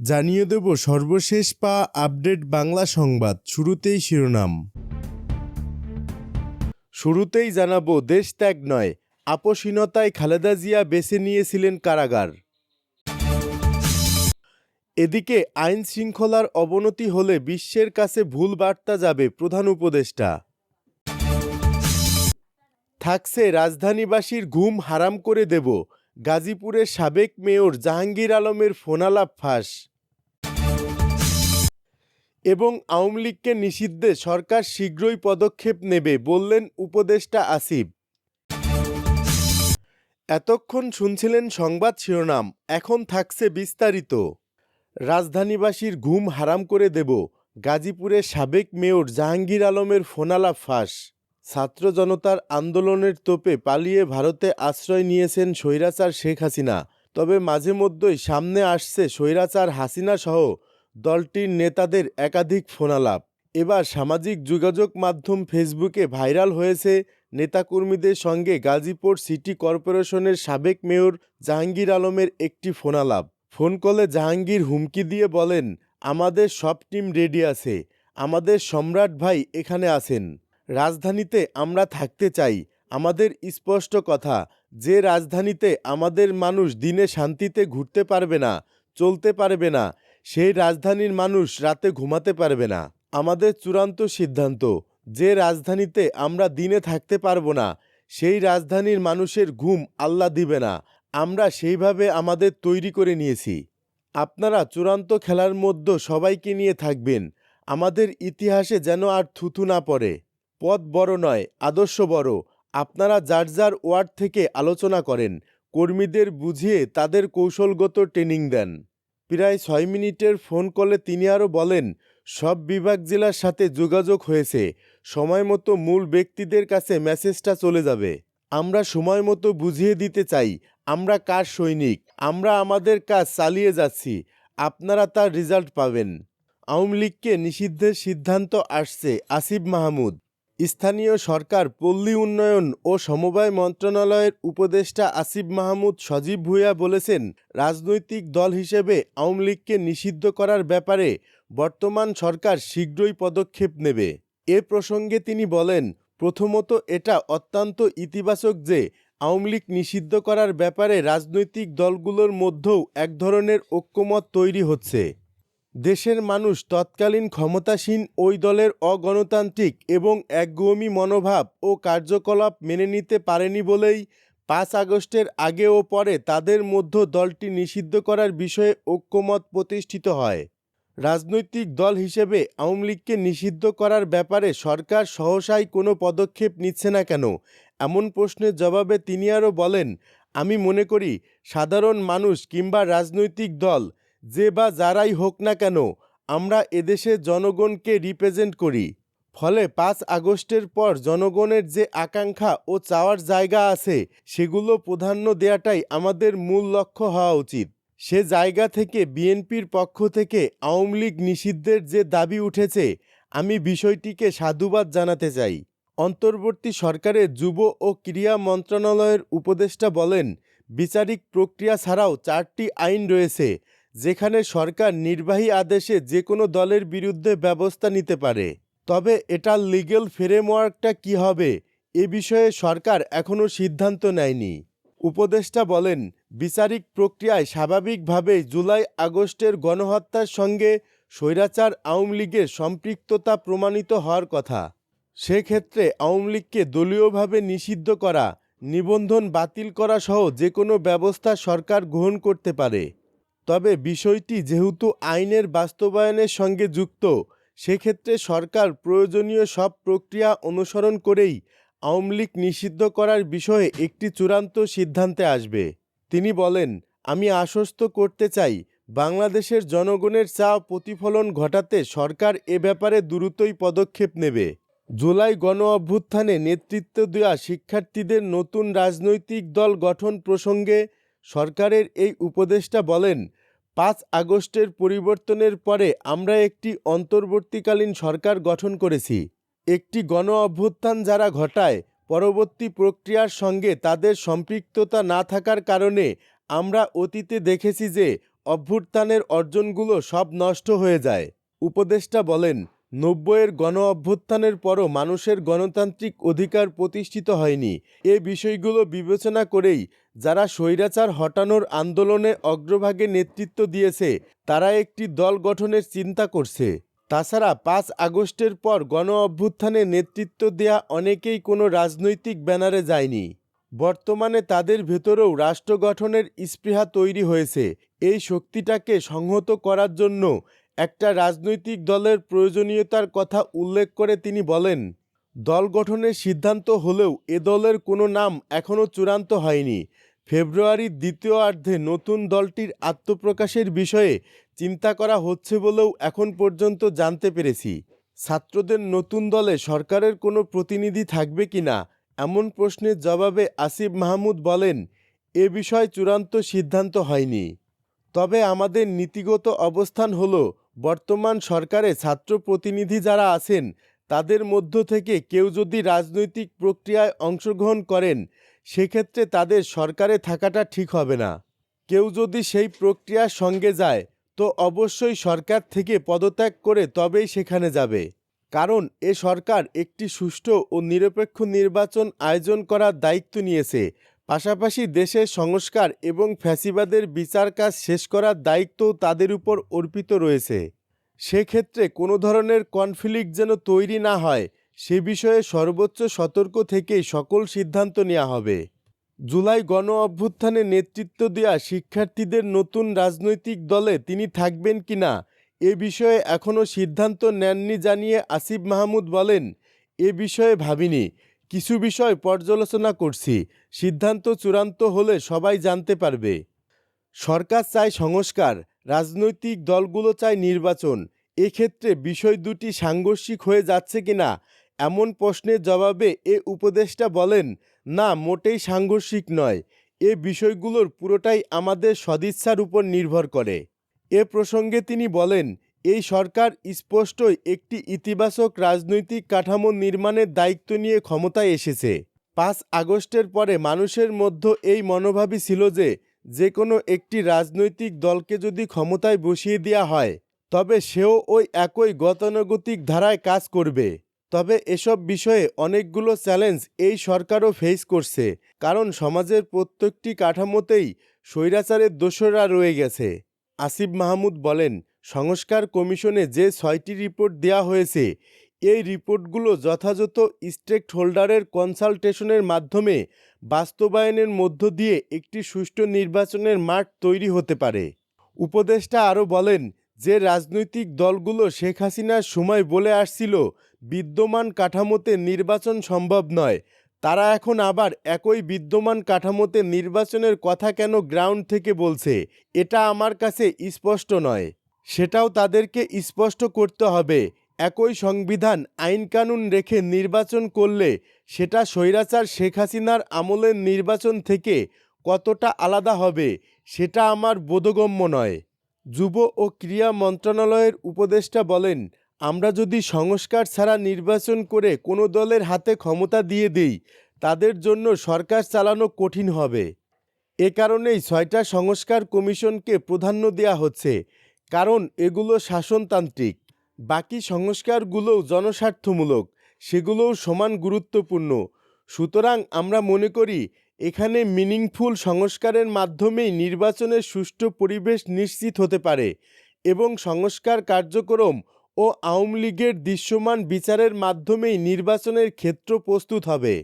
জানিয়ে দেব সর্বশেষ পা আপডেট বাংলা সংবাদ, শুরুতেই শিরোনাম। শুরুতেই জানাব, দেশ ত্যাগ নয় আপসীনতায় খালেদা জিয়া বেছে নিয়েছিলেন কারাগার। এদিকে আইন শৃঙ্খলার অবনতি হলে বিশ্বের কাছে ভুল বার্তা যাবে প্রধান উপদেষ্টা। থাকছে রাজধানীবাসীর ঘুম হারাম করে দেব গাজীপুরের সাবেক মেয়র জাহাঙ্গীর আলমের ফোনালাপ ফাঁস। এবং আওয়ামী লীগকে নিষিদ্ধে সরকার শীঘ্রই পদক্ষেপ নেবে বললেন উপদেষ্টা আসিফ। এতক্ষণ শুনছিলেন সংবাদ শিরোনাম, এখন থাকছে বিস্তারিত। রাজধানীবাসীর ঘুম হারাম করে দেব গাজীপুরের সাবেক মেয়র জাহাঙ্গীর আলমের ফোনালাপ ফাঁস। ছাত্র জনতার আন্দোলনের তোপে পালিয়ে ভারতে আশ্রয় নিয়েছেন স্বৈরাচার শেখ হাসিনা। তবে মাঝে মধ্যেই সামনে আসছে স্বৈরাচার হাসিনা সহ দলটির নেতাদের একাধিক ফোনালাপ। এবার সামাজিক যোগাযোগ মাধ্যম ফেসবুকে ভাইরাল হয়েছে নেতাকর্মীদের সঙ্গে গাজীপুর সিটি কর্পোরেশনের সাবেক মেয়র জাহাঙ্গীর আলমের একটি ফোনালাপ। ফোন কলে জাহাঙ্গীর হুমকি দিয়ে বলেন, আমাদের সব টিম রেডি আছে। আমাদের সম্রাট ভাই এখানে আছেন। রাজধানীতে আমরা থাকতে চাই। আমাদের স্পষ্ট কথা, যে রাজধানীতে আমাদের মানুষ দিনে শান্তিতে ঘুরতে পারবে না, চলতে পারবে না, সেই রাজধানীর মানুষ রাতে ঘুমাতে পারবে না। আমাদের চূড়ান্ত সিদ্ধান্ত, যে রাজধানীতে আমরা দিনে থাকতে পারব না, সেই রাজধানীর মানুষের ঘুম আল্লাহ দিবে না। আমরা সেইভাবে আমাদের তৈরি করে নিয়েছি। আপনারা চূড়ান্ত খেলার মধ্যে সবাইকে নিয়ে থাকবেন। আমাদের ইতিহাসে যেন আর থুথু না পড়ে। পদ বড় নয়, আদর্শ বড়। আপনারা যার যার ওয়ার্ড থেকে আলোচনা করেন, কর্মীদের বুঝিয়ে তাদের কৌশলগত ট্রেনিং দেন। প্রায় ছয় মিনিটের ফোন কলে তিনি আরও বলেন, সব বিভাগ জেলার সাথে যোগাযোগ হয়েছে। সময় মতো মূল ব্যক্তিদের কাছে মেসেজটা চলে যাবে। আমরা সময় মতো বুঝিয়ে দিতে চাই। আমরা কার সৈনিক? আমরা আমাদের কাজ চালিয়ে যাচ্ছি। আপনারা তার রেজাল্ট পাবেন। আওয়ামী লীগকে নিষিদ্ধের সিদ্ধান্ত আসছে আসিফ মাহমুদ। স্থানীয় সরকার, পল্লী উন্নয়ন ও সমবায় মন্ত্রণালয়ের উপদেষ্টা আসিফ মাহমুদ সজীব ভূঁইয়া বলেছেন, রাজনৈতিক দল হিসেবে আওয়ামী লীগকে নিষিদ্ধ করার ব্যাপারে বর্তমান সরকার শীঘ্রই পদক্ষেপ নেবে। এ প্রসঙ্গে তিনি বলেন, প্রথমত এটা অত্যন্ত ইতিবাচক যে আওয়ামী লীগ নিষিদ্ধ করার ব্যাপারে রাজনৈতিক দলগুলোর মধ্যেও এক ধরনের ঐক্যমত তৈরি হচ্ছে। দেশের মানুষ তৎকালীন ক্ষমতাসীন ওই দলের অগণতান্ত্রিক এবং একগুঁমি মনোভাব ও কার্যকলাপ মেনে নিতে পারেনি বলেই পাঁচ আগস্টের আগে ও পরে তাদের মধ্যে দলটি নিষিদ্ধ করার বিষয়ে ঐক্যমত প্রতিষ্ঠিত হয়। রাজনৈতিক দল হিসেবে আওয়ামী লীগকে নিষিদ্ধ করার ব্যাপারে সরকার সহসাই কোনো পদক্ষেপ নিচ্ছে না কেন? এমন প্রশ্নের জবাবে তিনি আরও বলেন, আমি মনে করি সাধারণ মানুষ কিংবা রাজনৈতিক দল যে বা যারাই হোক না কেন, আমরা এদেশের জনগণকে রিপ্রেজেন্ট করি। ফলে পাঁচ আগস্টের পর জনগণের যে আকাঙ্ক্ষা ও চাওয়ার জায়গা আছে, সেগুলো প্রাধান্য দেয়াটাই আমাদের মূল লক্ষ্য হওয়া উচিত। সে জায়গা থেকে বিএনপির পক্ষ থেকে আওয়ামী লীগ নিষিদ্ধের যে দাবি উঠেছে, আমি বিষয়টিকে সাধুবাদ জানাতে চাই। অন্তর্বর্তী সরকারের যুব ও ক্রীড়া মন্ত্রণালয়ের উপদেষ্টা বলেন, বিচারিক প্রক্রিয়া ছাড়াও চারটি আইন রয়েছে যেখানে সরকার নির্বাহী আদেশে যে কোনো দলের বিরুদ্ধে ব্যবস্থা নিতে পারে। তবে এটার লিগেল ফ্রেমওয়ার্কটা কি হবে, এ বিষয়ে সরকার এখনও সিদ্ধান্ত নেয়নি। উপদেষ্টা বলেন, বিচারিক প্রক্রিয়ায় স্বাভাবিকভাবেই জুলাই আগস্টের গণহত্যার সঙ্গে স্বৈরাচার আওয়ামী লীগের সম্পৃক্ততা প্রমাণিত হওয়ার কথা। সেক্ষেত্রে আওয়ামী লীগকে দলীয়ভাবে নিষিদ্ধ করা, নিবন্ধন বাতিল করা সহ যে কোনো ব্যবস্থা সরকার গ্রহণ করতে পারে। তবে বিষয়টি যেহেতু আইনের বাস্তবায়নের সঙ্গে যুক্ত, সেক্ষেত্রে সরকার প্রয়োজনীয় সব প্রক্রিয়া অনুসরণ করেই আওয়ামী লীগ নিষিদ্ধ করার বিষয়ে একটি চূড়ান্ত সিদ্ধান্তে আসবে। তিনি বলেন, আমি আশ্বস্ত করতে চাই, বাংলাদেশের জনগণের চাওয়া প্রতিফলন ঘটাতে সরকার এ ব্যাপারে দ্রুতই পদক্ষেপ নেবে। জুলাই গণ অভ্যুত্থানে নেতৃত্ব দেওয়া শিক্ষার্থীদের নতুন রাজনৈতিক দল গঠন প্রসঙ্গে সরকারের এই উপদেষ্টা বলেন, পাঁচ আগস্টের পরিবর্তনের পরে আমরা একটি অন্তর্বর্তীকালীন সরকার গঠন করেছি। একটি গণ অভ্যুত্থান যারা ঘটায়, পরবর্তী প্রক্রিয়ার সঙ্গে তাদের সম্পৃক্ততা না থাকার কারণে আমরা অতীতে দেখেছি যে অভ্যুত্থানের অর্জনগুলো সব নষ্ট হয়ে যায়। উপদেষ্টা বলেন নব্বইয়ের গণ অভ্যুত্থানের পরও মানুষের গণতান্ত্রিক অধিকার প্রতিষ্ঠিত হয়নি। এ বিষয়গুলো বিবেচনা করেই যারা স্বৈরাচার হটানোর আন্দোলনে অগ্রভাগে নেতৃত্ব দিয়েছে, তারা একটি দল গঠনের চিন্তা করছে। তাছাড়া পাঁচ আগস্টের পর গণ অভ্যুত্থানে নেতৃত্ব দেয়া অনেকেই কোনো রাজনৈতিক ব্যানারে যায়নি। বর্তমানে তাদের ভেতরেও রাষ্ট্র গঠনের স্পৃহা তৈরি হয়েছে। এই শক্তিটাকে সংহত করার জন্য একটা রাজনৈতিক দলের প্রয়োজনীয়তার কথা উল্লেখ করে তিনি বলেন, দল গঠনের সিদ্ধান্ত হলেও এ দলের কোনো নাম এখনও চূড়ান্ত হয়নি। ফেব্রুয়ারির দ্বিতীয়ার্ধে নতুন দলটির আত্মপ্রকাশের বিষয়ে চিন্তা করা হচ্ছে বলেও এখন পর্যন্ত জানতে পেরেছি। ছাত্রদের নতুন দলে সরকারের কোনো প্রতিনিধি থাকবে কিনা এমন প্রশ্নের জবাবে আসিফ মাহমুদ বলেন, এ বিষয়ে চূড়ান্ত সিদ্ধান্ত হয়নি। তবে আমাদের নীতিগত অবস্থান হলো বর্তমান সরকারে ছাত্র প্রতিনিধি যারা আছেন, তাদের মধ্য থেকে কেউ যদি রাজনৈতিক প্রক্রিয়ায় অংশগ্রহণ করেন, সেক্ষেত্রে তাদের সরকারে থাকাটা ঠিক হবে না। কেউ যদি সেই প্রক্রিয়ার সঙ্গে যায়, তো অবশ্যই সরকার থেকে পদত্যাগ করে তবেই সেখানে যাবে। কারণ এ সরকার একটি সুষ্ঠু ও নিরপেক্ষ নির্বাচন আয়োজন করার দায়িত্ব নিয়েছে। পাশাপাশি দেশের সংস্কার এবং ফ্যাসিবাদের বিচার কাজ শেষ করার দায়িত্বও তাদের উপর অর্পিত রয়েছে। সেক্ষেত্রে কোনো ধরনের কনফ্লিক্ট যেন তৈরি না হয়, সে বিষয়ে সর্বোচ্চ সতর্ক থেকেই সকল সিদ্ধান্ত নেওয়া হবে। জুলাই গণ অভ্যুত্থানে নেতৃত্ব দেওয়া শিক্ষার্থীদের নতুন রাজনৈতিক দলে তিনি থাকবেন কিনা এ বিষয়ে এখনও সিদ্ধান্ত নেননি জানিয়ে আসিফ মাহমুদ বলেন, এ বিষয়ে ভাবিনি। কিছু বিষয় পর্যালোচনা করছি। সিদ্ধান্ত চূড়ান্ত হলে সবাই জানতে পারবে। সরকার চায় সংস্কার, রাজনৈতিক দলগুলো চায় নির্বাচন। এক্ষেত্রে বিষয় দুটি সাংঘর্ষিক হয়ে যাচ্ছে কিনা, এমন প্রশ্নের জবাবে এ উপদেষ্টা বলেন, না, মোটেই সাংঘর্ষিক নয়। এ বিষয়গুলোর পুরোটাই আমাদের সদিচ্ছার উপর নির্ভর করে। এ প্রসঙ্গে তিনি বলেন এই সরকার স্পষ্টই একটি ইতিবাচক রাজনৈতিক কাঠামো নির্মাণের দায়িত্ব নিয়ে ক্ষমতায় এসেছে। পাঁচ আগস্টের পরে মানুষের মধ্যে এই মনোভাবই ছিল যে যে কোনো একটি রাজনৈতিক দলকে যদি ক্ষমতায় বসিয়ে দেওয়া হয়, তবে সেও ওই একই গতানুগতিক ধারায় কাজ করবে। তবে এসব বিষয়ে অনেকগুলো চ্যালেঞ্জ এই সরকারও ফেস করছে, কারণ সমাজের প্রত্যেকটি কাঠামোতেই স্বৈরাচারের দোসররা রয়ে গেছে। আসিফ মাহমুদ বলেন সংস্কার কমিশনে যে ছয়টি রিপোর্ট দেওয়া হয়েছে, এই রিপোর্টগুলো যথাযথ স্টেক হোল্ডারের কনসালটেশনের মাধ্যমে বাস্তবায়নের মধ্য দিয়ে একটি সুষ্ঠু নির্বাচনের মাঠ তৈরি হতে পারে। উপদেষ্টা আরও বলেন যে রাজনৈতিক দলগুলো শেখ হাসিনার সময় বলে আসছিল, বিদ্যমান কাঠামোতে নির্বাচন সম্ভব নয়। তারা এখন আবার একই বিদ্যমান কাঠামোতে নির্বাচনের কথা কেন গ্রাউন্ড থেকে বলছে, এটা আমার কাছে স্পষ্ট নয়। সেটাও তাদেরকে স্পষ্ট করতে হবে। একই সংবিধান আইনকানুন রেখে নির্বাচন করলে সেটা স্বৈরাচার শেখ হাসিনার আমলের নির্বাচন থেকে কতটা আলাদা হবে, সেটা আমার বোধগম্য নয়। যুব ও ক্রীড়া মন্ত্রণালয়ের উপদেষ্টা বলেন, আমরা যদি সংস্কার ছাড়া নির্বাচন করে কোনো দলের হাতে ক্ষমতা দিয়ে দিই, তাদের জন্য সরকার চালানো কঠিন হবে। এ কারণেই ছয়টা সংস্কার কমিশনকে প্রাধান্য দেওয়া হচ্ছে। কারণ এগুলো শাসনতান্ত্রিক। বাকি সংস্কারগুলোও জনস্বার্থমূলক, সেগুলোও সমান গুরুত্বপূর্ণ। সুতরাং আমরা মনে করি, এখানে মিনিংফুল সংস্কারের মাধ্যমেই নির্বাচনের সুষ্ঠু পরিবেশ নিশ্চিত হতে পারে এবং সংস্কার কার্যক্রম ও আওয়ামী লীগের দৃশ্যমান বিচারের মাধ্যমেই নির্বাচনের ক্ষেত্র প্রস্তুত হবে।